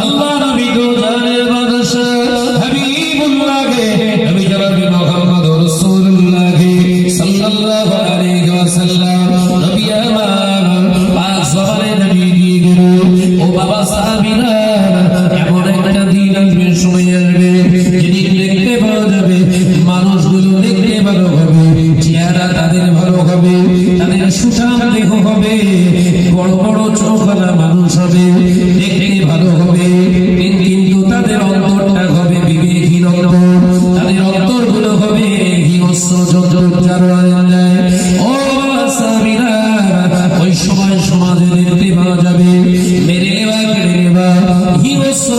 আল্লাহ নবী তো জানের বাদশাহ হাবিবুল্লাহকে নবী জনাবি মুহাম্মদ রাসূলুল্লাহকে সাল্লাল্লাহু দেহ হবে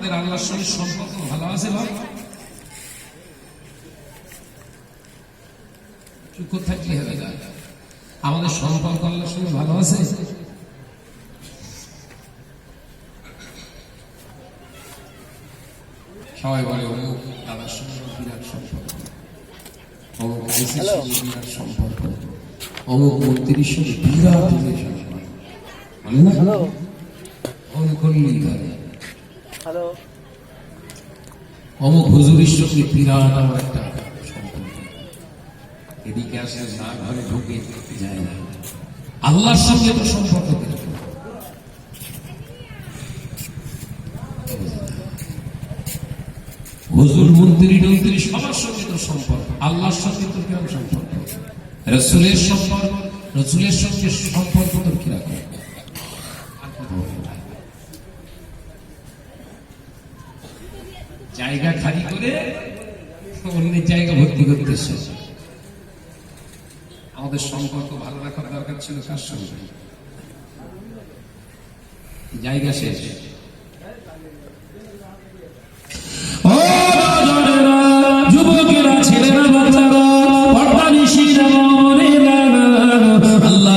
আমাদের আল্লাহর সঙ্গে সম্পর্ক ভালো আছে ভাই? চুপ থাকলে হবে আমাদের সম্পর্ক আল্লাহর সঙ্গে ভালো আছে? সবাই বলে অমুক দাদার সঙ্গে বিরাট সম্পর্ক। অমুক বিরাট সম্পর্ক। অমুক মন্ত্রীর সঙ্গে বিরাট রিলেশন বলে না? ফোন করলেই ধরে হ্যালো অমুক হুজুরের সঙ্গে বিরাট আমার একটা এদিকে আসে না ঘরে ঢুকে যায় না। আল্লাহর সঙ্গে তো সম্পর্ক? হুজুর মন্ত্রী টন্ত্রী সবার সঙ্গে তো সম্পর্ক, আল্লাহর সঙ্গে তো কীরকম সম্পর্ক? রসুলের সম্পর্ক, রসুলের সঙ্গে সম্পর্ক তো কীরকম? জায়গা খালি করে অন্যের জায়গা ভর্তি করতেছে। আমাদের সম্পর্ক ভালো রাখার দরকার ছিল কার সঙ্গে? জায়গা শেষ। যুবকেরা ছেলেরা বাচ্চারা পর্দা নিশিরা মনেরা, আল্লাহ